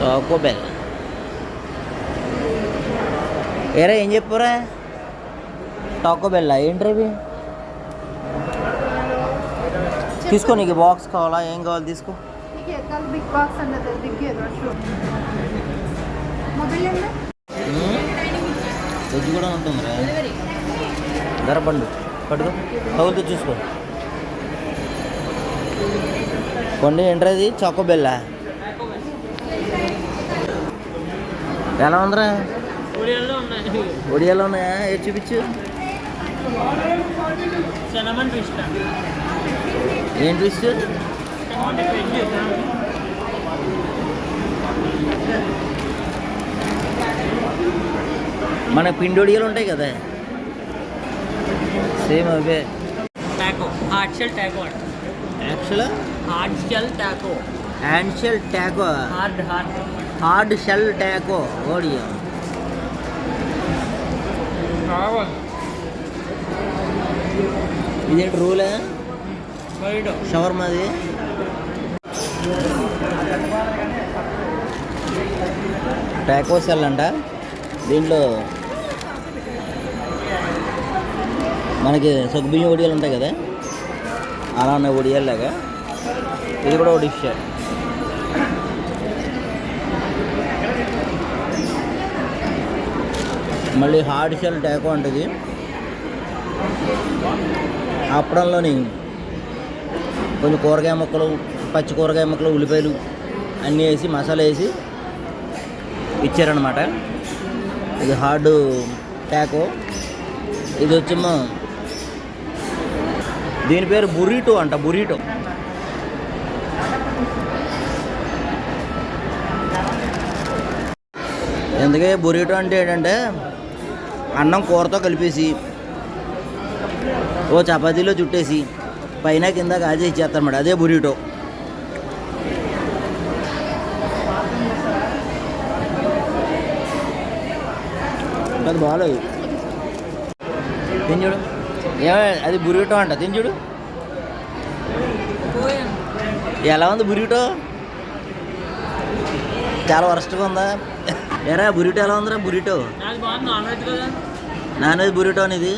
Taco Bell ఏరా ఏం చెప్పురా? టాకోబెల్లా? ఏంట్రా తీసుకో నీకు బాక్స్ కావాలా? ఏం కావాలి తీసుకో. వెజ్ కూడా ఉంటుందిరా. ధర పండు. పట్టుకో. తగులుతూ చూసుకో. కొండ ఏంట్రా ఇది? చాకోబెల్లా ఎలా ఉందిరా? ఒడియాలో ఉన్నాయా. ఏ చూపించు. ఏం ట్విస్ట్ మన పిండి ఒడియాలు ఉంటాయి కదా. సేమ్ అవే. Taco hard shell taco actual hard shell taco hand shell taco hard hard hard shell taco ఓడియో. ఇదేంటి రూలే? షవర్మాది టాకో సెల్ అంట. దీంట్లో మనకి సగ్గుబియ్యం ఒడియాలు ఉంటాయి కదా? అలా ఉన్న ఒడియాల్లాగా. ఇది కూడా ఒక మళ్ళీ హార్డ్ షెల్ టాకో అంటది అప్పడంలోని కొంచెం కూరగాయ ముక్కలు పచ్చి కూరగాయ ముక్కలు ఉల్లిపాయలు అన్నీ వేసి మసాలా వేసి ఇచ్చారనమాట ఇది హార్డ్ ట్యాకో ఇది వచ్చేమో దీని పేరు బురీటో అంట బురీటో ఎందుకే బురీటో అంటే ఏంటంటే అన్నం కూరతో కలిపేసి ఓ చపాతీలో చుట్టేసి పైన కింద కాజేసి ఇచ్చేస్తారన్నమాట అదే బురీటో. అది బాగాలేదు. తింజుడు ఏమే అది బురీటో అంట తిని చూడు. ఎలా ఉంది బురీటో? చాలా వరస్ట్గా ఉందా? ఎరా బురిటో ఎలా ఉందిరా బురిటో? నాన్ వెజ్ బురిటో అనేది